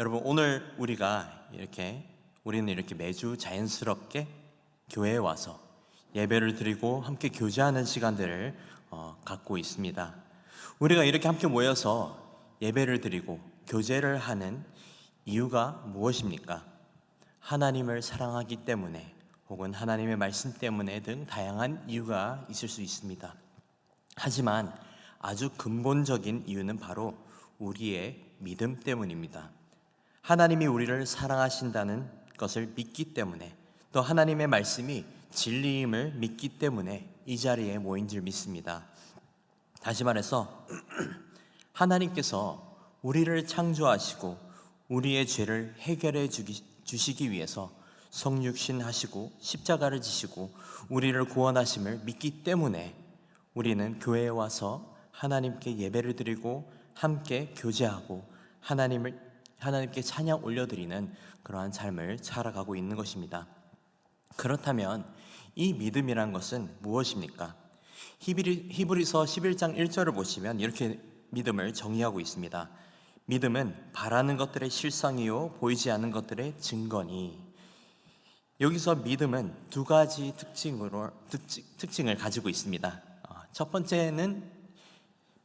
여러분 오늘 우리가 이렇게 우리는 이렇게 매주 자연스럽게 교회에 와서 예배를 드리고 함께 교제하는 시간들을 어, 갖고 있습니다. 우리가 이렇게 함께 모여서 예배를 드리고 교제를 하는 이유가 무엇입니까? 하나님을 사랑하기 때문에 혹은 하나님의 말씀 때문에 등 다양한 이유가 있을 수 있습니다. 하지만 아주 근본적인 이유는 바로 우리의 믿음 때문입니다. 하나님이 우리를 사랑하신다는 것을 믿기 때문에 또 하나님의 말씀이 진리임을 믿기 때문에 이 자리에 모인 줄 믿습니다. 다시 말해서 하나님께서 우리를 창조하시고 우리의 죄를 해결해 주시기 위해서 성육신 하시고 십자가를 지시고 우리를 구원하심을 믿기 때문에 우리는 교회에 와서 하나님께 예배를 드리고 함께 교제하고 하나님을 하나님께 찬양 올려드리는 그러한 삶을 살아가고 있는 것입니다. 그렇다면 이 믿음이란 것은 무엇입니까? 히브리, 히브리 서 11장 1절을 보시면 이렇게 믿음을 정의하고 있습니다. 믿음은 바라는 것들의 실상이요 보이지 않는 것들의 증거니. 여기서 믿음은 두 가지 특징으로 특징, 특징을 가지고 있습니다. 어, 첫 번째는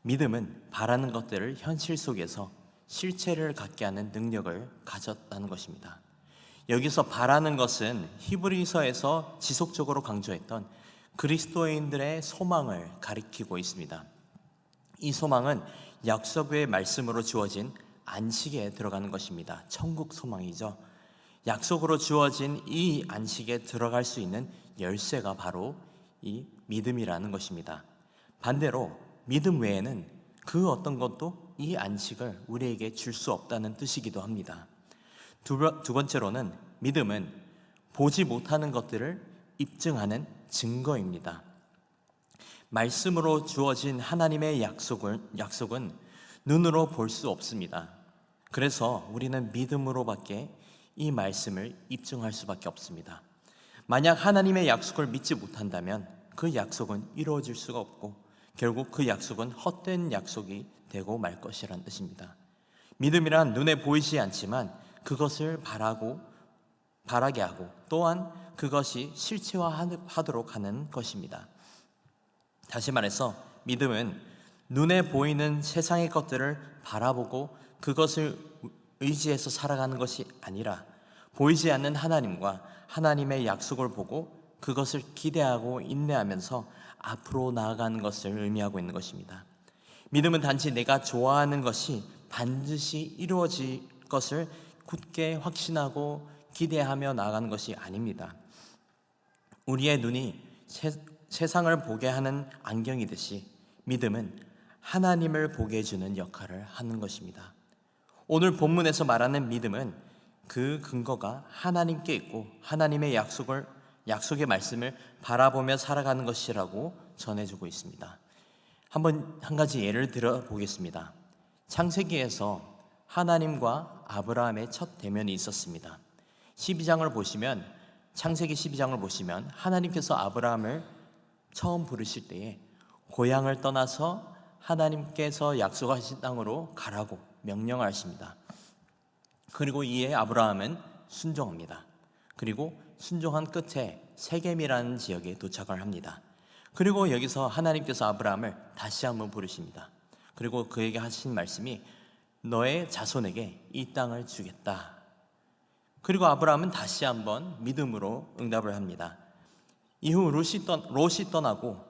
믿음은 바라는 것들을 현실 속에서 실체를 갖게 하는 능력을 가졌다는 것입니다. 여기서 바라는 것은 히브리서에서 지속적으로 강조했던 그리스도인들의 소망을 가리키고 있습니다. 이 소망은 약속의 말씀으로 주어진 안식에 들어가는 것입니다. 천국 소망이죠. 약속으로 주어진 이 안식에 들어갈 수 있는 열쇠가 바로 이 믿음이라는 것입니다. 반대로 믿음 외에는 그 어떤 것도 이 안식을 우리에게 줄 수 없다는 뜻이기도 합니다. 두, 번- 두 번째로는 믿음은 보지 못하는 것들을 입증하는 증거입니다. 말씀으로 주어진 하나님의 약속을, 약속은 눈으로 볼 수 없습니다. 그래서 우리는 믿음으로밖에 이 말씀을 입증할 수밖에 없습니다. 만약 하나님의 약속을 믿지 못한다면 그 약속은 이루어질 수가 없고 결국 그 약속은 헛된 약속이 되고 말 것이란 뜻입니다. 믿음이란 눈에 보이지 않지만 그것을 바라고 바라게 하고 또한 그것이 실체화하도록 하는 것입니다. 다시 말해서 믿음은 눈에 보이는 세상의 것들을 바라보고 그것을 의지해서 살아가는 것이 아니라 보이지 않는 하나님과 하나님의 약속을 보고 그것을 기대하고 인내하면서 앞으로 나아가는 것을 의미하고 있는 것입니다. 믿음은 단지 내가 좋아하는 것이 반드시 이루어질 것을 굳게 확신하고 기대하며 나아가는 것이 아닙니다. 우리의 눈이 세, 세상을 보게 하는 안경이듯이 믿음은 하나님을 보게 해주는 역할을 하는 것입니다. 오늘 본문에서 말하는 믿음은 그 근거가 하나님께 있고 하나님의 약속을 약속의 말씀을 바라보며 살아가는 것이라고 전해주고 있습니다. 한번 한 가지 예를 들어 보겠습니다. 창세기에서 하나님과 아브라함의 첫 대면이 있었습니다. 12장을 보시면 창세기 12장을 보시면 하나님께서 아브라함을 처음 부르실 때에 고향을 떠나서 하나님께서 약속하신 땅으로 가라고 명령하십니다. 그리고 이에 아브라함은 순종합니다. 그리고 순종한 끝에 세겜이라는 지역에 도착을 합니다. 그리고 여기서 하나님께서 아브라함을 다시 한번 부르십니다. 그리고 그에게 하신 말씀이 너의 자손에게 이 땅을 주겠다. 그리고 아브라함은 다시 한번 믿음으로 응답을 합니다. 이후 롯이, 떠, 롯이 떠나고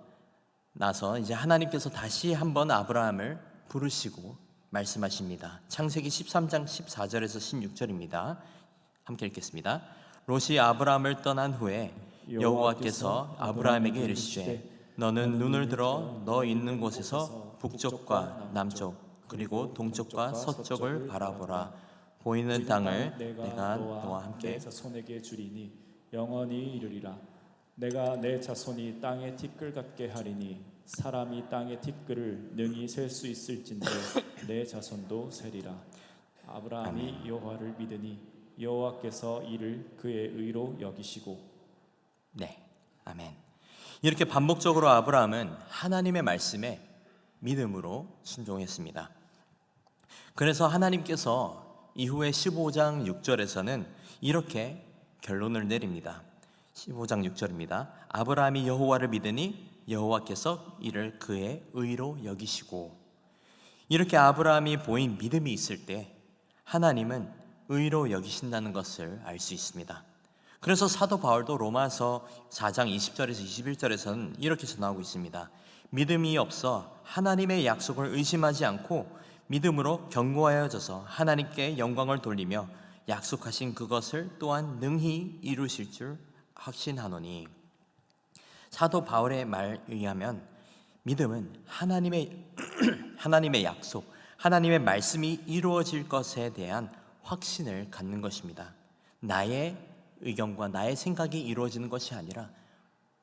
나서 이제 하나님께서 다시 한번 아브라함을 부르시고 말씀하십니다. 창세기 13장 14절에서 16절입니다. 함께 읽겠습니다. 롯이 아브라함을 떠난 후에 여호와께서 아브라함에게 이르시되 너는 눈을 들어 너 있는 곳에서 북쪽과 남쪽 그리고 동쪽과 서쪽을 바라보라. 보이는 땅을 내가 너와 함께 내 자손에게 주리니 영원히 이르리라. 내가 내 자손이 땅의 티끌 같게 하리니 사람이 땅의 티끌을 능히 셀 수 있을진데 내 자손도 세리라. 아브라함이 여호와를 믿으니 여호와께서 이를 그의 의로 여기시고 네, 아멘. 이렇게 반복적으로 아브라함은 하나님의 말씀에 믿음으로 순종했습니다. 그래서 하나님께서 이후에 15장 6절에서는 이렇게 결론을 내립니다. 15장 6절입니다. 아브라함이 여호와를 믿으니 여호와께서 이를 그의 의로 여기시고 이렇게 아브라함이 보인 믿음이 있을 때 하나님은 의로 여기신다는 것을 알 수 있습니다. 그래서 사도 바울도 로마서 4장 20절에서 21절에서는 이렇게 전하고 있습니다. 믿음이 없어 하나님의 약속을 의심하지 않고 믿음으로 견고하여져서 하나님께 영광을 돌리며 약속하신 그것을 또한 능히 이루실 줄 확신하노니 사도 바울의 말에 의하면 믿음은 하나님의 하나님의 약속, 하나님의 말씀이 이루어질 것에 대한 확신을 갖는 것입니다. 나의 의견과 나의 생각이 이루어지는 것이 아니라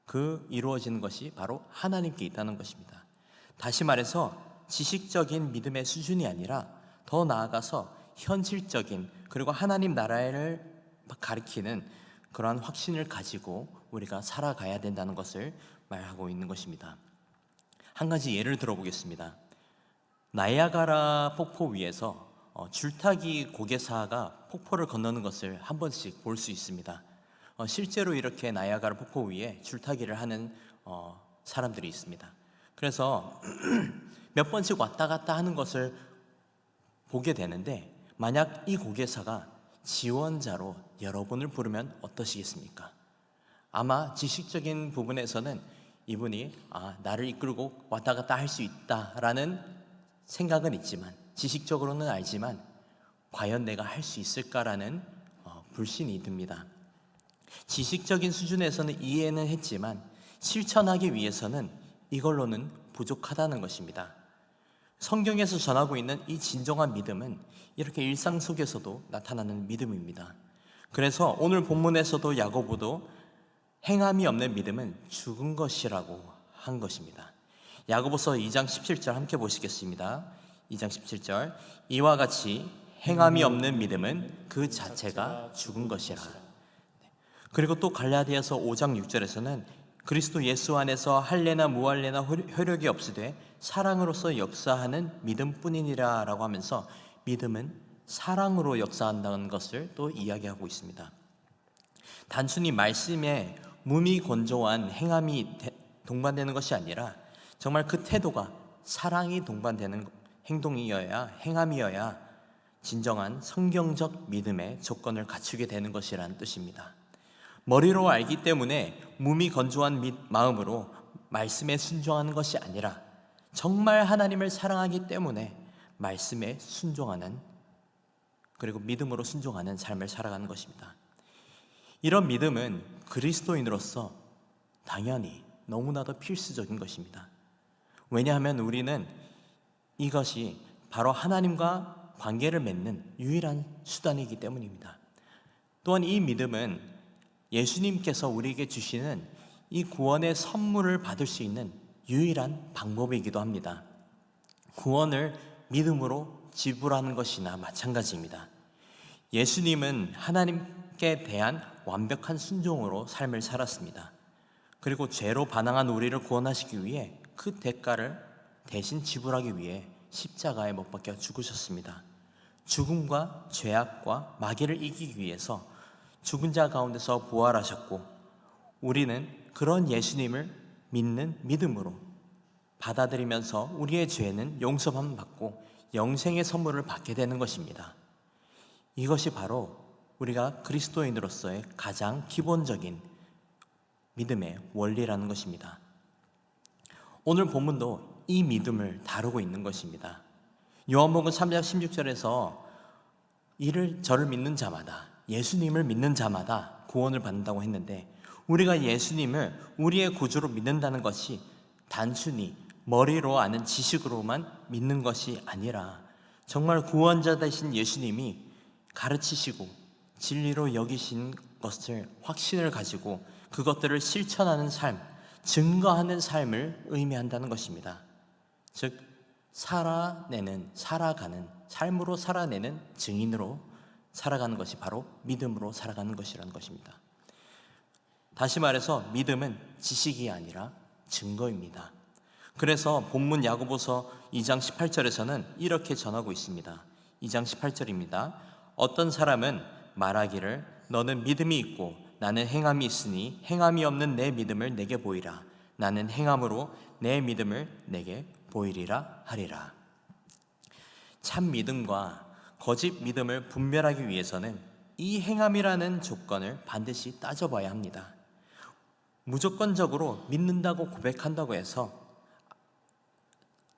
그 이루어지는 것이 바로 하나님께 있다는 것입니다. 다시 말해서 지식적인 믿음의 수준이 아니라 더 나아가서 현실적인 그리고 하나님 나라를 가리키는 그러한 확신을 가지고 우리가 살아가야 된다는 것을 말하고 있는 것입니다. 한 가지 예를 들어보겠습니다. 나야가라 폭포 위에서 어, 줄타기 고개사가 폭포를 건너는 것을 한 번씩 볼 수 있습니다. 어, 실제로 이렇게 나야가라 폭포 위에 줄타기를 하는 어, 사람들이 있습니다. 그래서 몇 번씩 왔다 갔다 하는 것을 보게 되는데 만약 이 고개사가 지원자로 여러분을 부르면 어떠시겠습니까? 아마 지식적인 부분에서는 이분이 아, 나를 이끌고 왔다 갔다 할 수 있다라는 생각은 있지만 지식적으로는 알지만 과연 내가 할 수 있을까라는 어, 불신이 듭니다. 지식적인 수준에서는 이해는 했지만 실천하기 위해서는 이걸로는 부족하다는 것입니다. 성경에서 전하고 있는 이 진정한 믿음은 이렇게 일상 속에서도 나타나는 믿음입니다. 그래서 오늘 본문에서도 야고보도 행함이 없는 믿음은 죽은 것이라고 한 것입니다. 야고보서 2장 17절 함께 보시겠습니다. 2장 17절 이와 같이 행함이 없는 믿음은 그 자체가 죽은 것이라. 그리고 또 갈라디아서 5장 6절에서는 그리스도 예수 안에서 할례나 무할례나 효력이 없으되 사랑으로서 역사하는 믿음뿐이니라라고 하면서 믿음은 사랑으로 역사한다는 것을 또 이야기하고 있습니다. 단순히 말씀에 몸이 건조한 행함이 동반되는 것이 아니라 정말 그 태도가 사랑이 동반되는 행동이어야 행함이어야 진정한 성경적 믿음의 조건을 갖추게 되는 것이라는 뜻입니다. 머리로 알기 때문에 몸이 건조한 마음으로 말씀에 순종하는 것이 아니라 정말 하나님을 사랑하기 때문에 말씀에 순종하는 그리고 믿음으로 순종하는 삶을 살아가는 것입니다. 이런 믿음은 그리스도인으로서 당연히 너무나도 필수적인 것입니다. 왜냐하면 우리는 이것이 바로 하나님과 관계를 맺는 유일한 수단이기 때문입니다. 또한 이 믿음은 예수님께서 우리에게 주시는 이 구원의 선물을 받을 수 있는 유일한 방법이기도 합니다. 구원을 믿음으로 지불하는 것이나 마찬가지입니다. 예수님은 하나님께 대한 완벽한 순종으로 삶을 살았습니다. 그리고 죄로 반항한 우리를 구원하시기 위해 그 대가를 대신 지불하기 위해 십자가에 못 박혀 죽으셨습니다. 죽음과 죄악과 마귀를 이기기 위해서 죽은 자 가운데서 부활하셨고 우리는 그런 예수님을 믿는 믿음으로 받아들이면서 우리의 죄는 용서함 받고 영생의 선물을 받게 되는 것입니다. 이것이 바로 우리가 그리스도인으로서의 가장 기본적인 믿음의 원리라는 것입니다. 오늘 본문도 이 믿음을 다루고 있는 것입니다. 요한복음 3장 16절에서 이를 저를 믿는 자마다 예수님을 믿는 자마다 구원을 받는다고 했는데 우리가 예수님을 우리의 구주로 믿는다는 것이 단순히 머리로 아는 지식으로만 믿는 것이 아니라 정말 구원자 되신 예수님이 가르치시고 진리로 여기신 것을 확신을 가지고 그것들을 실천하는 삶, 증거하는 삶을 의미한다는 것입니다. 즉 살아내는 살아가는 삶으로 살아내는 증인으로 살아가는 것이 바로 믿음으로 살아가는 것이라는 것입니다. 다시 말해서 믿음은 지식이 아니라 증거입니다. 그래서 본문 야고보서 2장 18절에서는 이렇게 전하고 있습니다. 2장 18절입니다. 어떤 사람은 말하기를 너는 믿음이 있고 나는 행함이 있으니 행함이 없는 내 믿음을 내게 보이라 나는 행함으로 내 믿음을 내게 보이리라 하리라 참 믿음과 거짓 믿음을 분별하기 위해서는 이 행함이라는 조건을 반드시 따져봐야 합니다. 무조건적으로 믿는다고 고백한다고 해서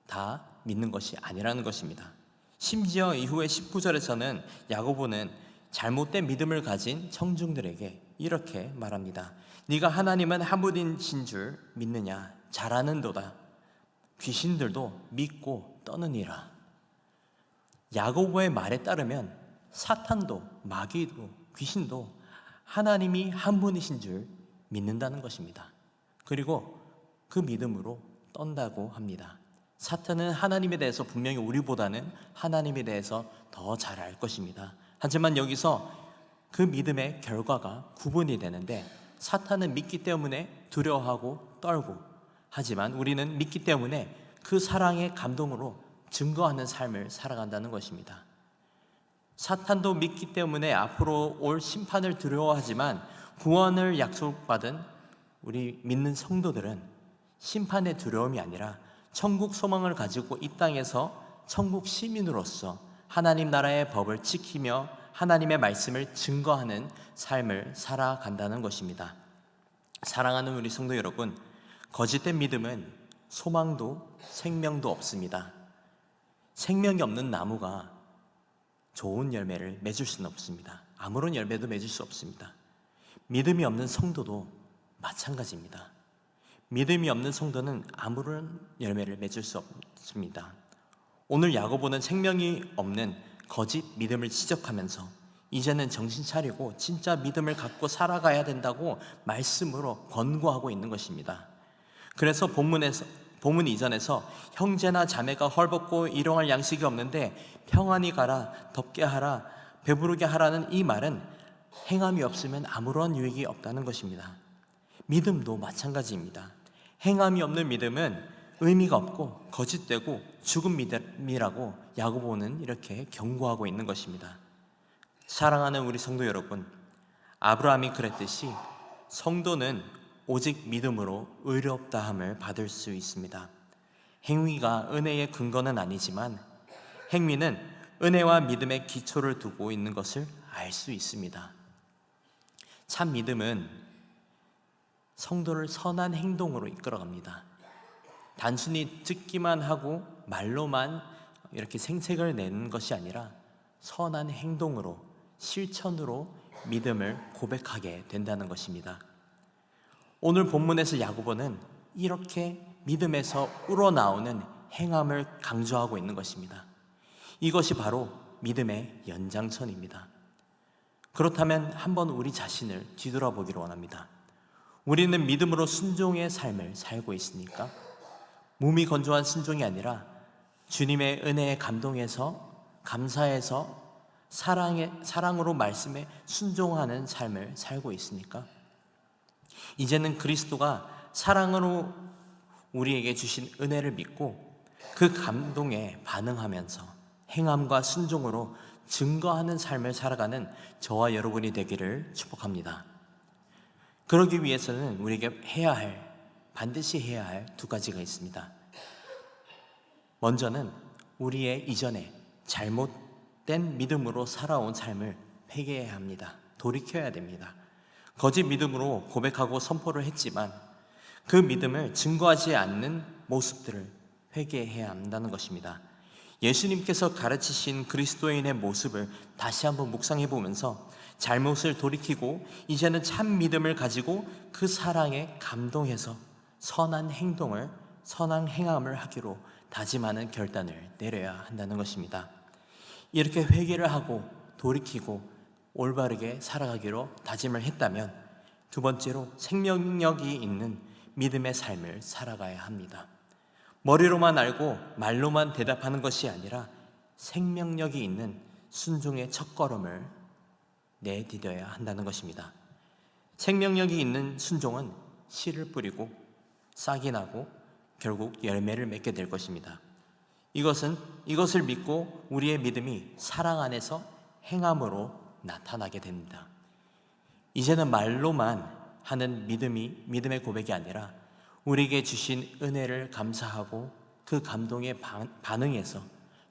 다 믿는 것이 아니라는 것입니다. 심지어 이후에 19절에서는 야고보는 잘못된 믿음을 가진 청중들에게 이렇게 말합니다. 네가 하나님은 한 분이신 줄 믿느냐? 잘하는도다. 귀신들도 믿고 떠느니라. 야고보의 말에 따르면 사탄도 마귀도 귀신도 하나님이 한 분이신 줄 믿는다는 것입니다. 그리고 그 믿음으로 떤다고 합니다. 사탄은 하나님에 대해서 분명히 우리보다는 하나님에 대해서 더 잘 알 것입니다. 하지만 여기서 그 믿음의 결과가 구분이 되는데 사탄은 믿기 때문에 두려워하고 떨고 하지만 우리는 믿기 때문에 그 사랑의 감동으로 증거하는 삶을 살아간다는 것입니다. 사탄도 믿기 때문에 앞으로 올 심판을 두려워하지만 구원을 약속받은 우리 믿는 성도들은 심판의 두려움이 아니라 천국 소망을 가지고 이 땅에서 천국 시민으로서 하나님 나라의 법을 지키며 하나님의 말씀을 증거하는 삶을 살아간다는 것입니다. 사랑하는 우리 성도 여러분, 거짓된 믿음은 소망도 생명도 없습니다. 생명이 없는 나무가 좋은 열매를 맺을 수는 없습니다. 아무런 열매도 맺을 수 없습니다. 믿음이 없는 성도도 마찬가지입니다. 믿음이 없는 성도는 아무런 열매를 맺을 수 없습니다. 오늘 야고보는 생명이 없는 거짓 믿음을 지적하면서 이제는 정신 차리고 진짜 믿음을 갖고 살아가야 된다고 말씀으로 권고하고 있는 것입니다. 그래서 본문에서 본문 이전에서 형제나 자매가 헐벗고 일용할 양식이 없는데 평안히 가라 덥게 하라 배부르게 하라는 이 말은 행함이 없으면 아무런 유익이 없다는 것입니다. 믿음도 마찬가지입니다. 행함이 없는 믿음은 의미가 없고 거짓되고 죽은 믿음이라고 야고보는 이렇게 경고하고 있는 것입니다. 사랑하는 우리 성도 여러분, 아브라함이 그랬듯이 성도는 오직 믿음으로 의롭다함을 받을 수 있습니다. 행위가 은혜의 근거는 아니지만 행위는 은혜와 믿음의 기초를 두고 있는 것을 알 수 있습니다. 참 믿음은 성도를 선한 행동으로 이끌어갑니다. 단순히 듣기만 하고 말로만 이렇게 생색을 내는 것이 아니라 선한 행동으로 실천으로 믿음을 고백하게 된다는 것입니다. 오늘 본문에서 야고보는 이렇게 믿음에서 우러나오는 행함을 강조하고 있는 것입니다. 이것이 바로 믿음의 연장선입니다. 그렇다면 한번 우리 자신을 뒤돌아보기를 원합니다. 우리는 믿음으로 순종의 삶을 살고 있으니까 몸이 건조한 순종이 아니라 주님의 은혜에 감동해서 감사해서 사랑의 사랑으로 말씀에 순종하는 삶을 살고 있으니까 이제는 그리스도가 사랑으로 우리에게 주신 은혜를 믿고 그 감동에 반응하면서 행함과 순종으로 증거하는 삶을 살아가는 저와 여러분이 되기를 축복합니다. 그러기 위해서는 우리에게 해야 할 반드시 해야 할 두 가지가 있습니다. 먼저는 우리의 이전에 잘못된 믿음으로 살아온 삶을 회개해야 합니다. 돌이켜야 됩니다. 거짓 믿음으로 고백하고 선포를 했지만 그 믿음을 증거하지 않는 모습들을 회개해야 한다는 것입니다. 예수님께서 가르치신 그리스도인의 모습을 다시 한번 묵상해 보면서 잘못을 돌이키고 이제는 참 믿음을 가지고 그 사랑에 감동해서 선한 행동을 선한 행함을 하기로 다짐하는 결단을 내려야 한다는 것입니다. 이렇게 회개를 하고 돌이키고 올바르게 살아가기로 다짐을 했다면 두 번째로 생명력이 있는 믿음의 삶을 살아가야 합니다. 머리로만 알고 말로만 대답하는 것이 아니라 생명력이 있는 순종의 첫걸음을 내디뎌야 한다는 것입니다. 생명력이 있는 순종은 씨를 뿌리고 싹이 나고 결국 열매를 맺게 될 것입니다. 이것은 이것을 믿고 우리의 믿음이 사랑 안에서 행함으로 나타나게 됩니다. 이제는 말로만 하는 믿음이 믿음의 고백이 아니라 우리에게 주신 은혜를 감사하고 그 감동에 반- 반응해서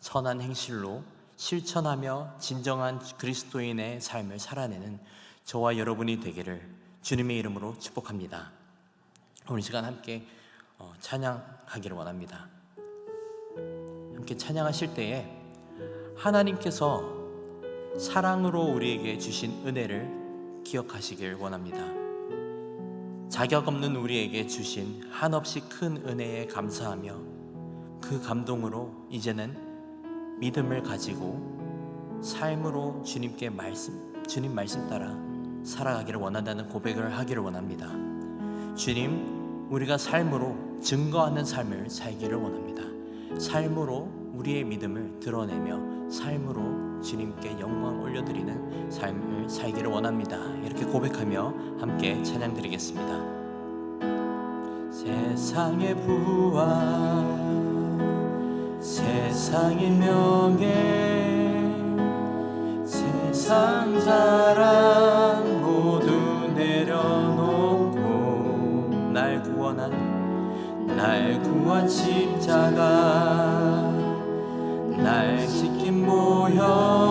선한 행실로 실천하며 진정한 그리스도인의 삶을 살아내는 저와 여러분이 되기를 주님의 이름으로 축복합니다. 오늘 시간 함께 어, 찬양하기를 원합니다. 함께 찬양하실 때에 하나님께서 사랑으로 우리에게 주신 은혜를 기억하시길 원합니다. 자격 없는 우리에게 주신 한없이 큰 은혜에 감사하며 그 감동으로 이제는 믿음을 가지고 삶으로 주님께 말씀, 주님 말씀 따라 살아가기를 원한다는 고백을 하기를 원합니다. 주님, 우리가 삶으로 증거하는 삶을 살기를 원합니다. 삶으로 우리의 믿음을 드러내며 삶으로 주님께 영광 올려드리는 삶을 살기를 원합니다. 이렇게 고백하며 함께 찬양 드리겠습니다. 세상의 부와 세상의 명예 세상 자랑 모두 내려놓고 날 구원한 날 구원 십자가 날 다.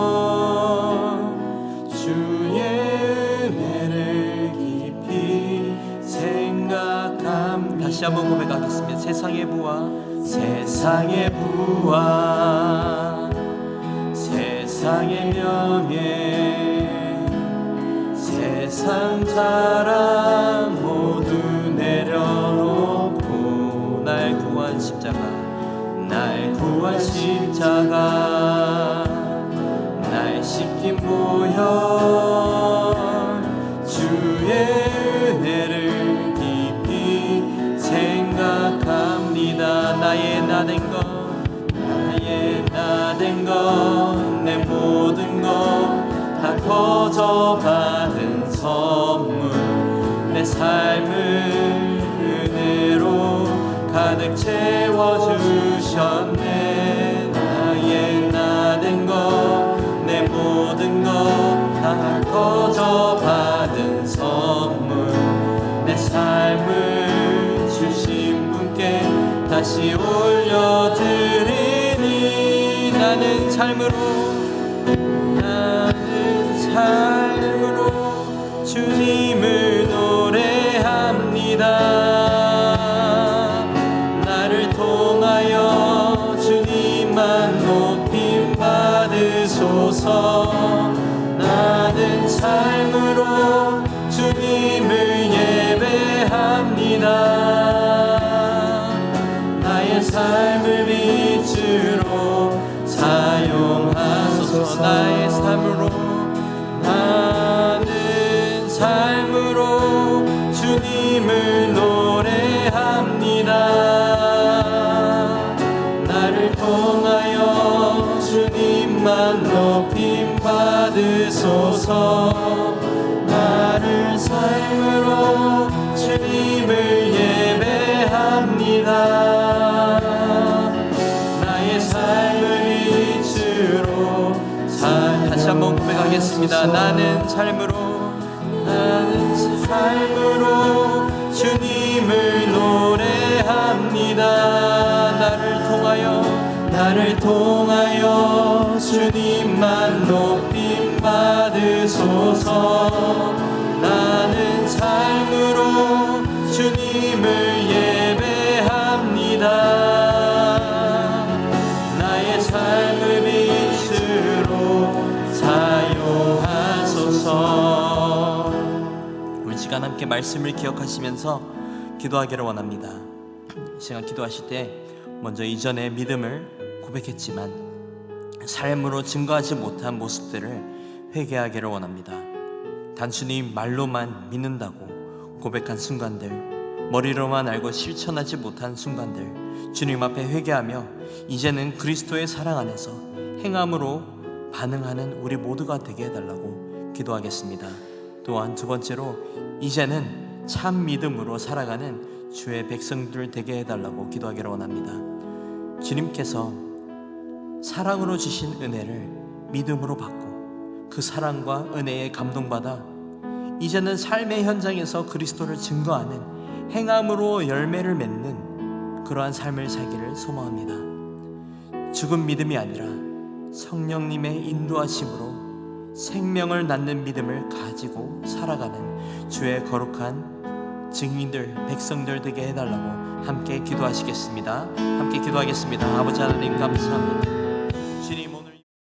다시 한번 고백하겠습니다. 세상의 부와 세상의 부와 세상의 명예 세상 자랑 모두 내려놓고 날 구한 십자가 날 구한 십자가 긴 은혜를 깊이 생각합니다. 나의 나된 것 나의 나된 것내 모든 것 다 거저 받은 선물. 내 삶을 은혜로 가득 채워주셨네 삶으로 나는 삶으로 주님을 노래합니다. 나를 통하여 주님만 높임 받으소서 고백하겠습니다. 나는 삶으로 나는 삶으로 주님을 노래합니다. 나를 통하여 나를 통하여 주님만 높임 받으소서. 나는 삶으로 주님을 예배합니다. 나의 삶을 빛으로 사용하소서. 우리 시간 함께 말씀을 기억하시면서 기도하기를 원합니다. 이 시간 기도하실 때 먼저 이전의 믿음을 고백했지만 삶으로 증거하지 못한 모습들을 회개하기를 원합니다 단순히 말로만 믿는다고 고백한 순간들 머리로만 알고 실천하지 못한 순간들 주님 앞에 회개하며 이제는 그리스도의 사랑 안에서 행함으로 반응하는 우리 모두가 되게 해달라고 기도하겠습니다. 또한 두 번째로 이제는 참 믿음으로 살아가는 주의 백성들 되게 해달라고 기도하기를 원합니다. 주님께서 사랑으로 주신 은혜를 믿음으로 받고 그 사랑과 은혜에 감동받아 이제는 삶의 현장에서 그리스도를 증거하는 행함으로 열매를 맺는 그러한 삶을 살기를 소망합니다. 죽은 믿음이 아니라 성령님의 인도하심으로 생명을 낳는 믿음을 가지고 살아가는 주의 거룩한 증인들, 백성들 되게 해달라고 함께 기도하시겠습니다. 함께 기도하겠습니다. 아버지 하나님 감사합니다.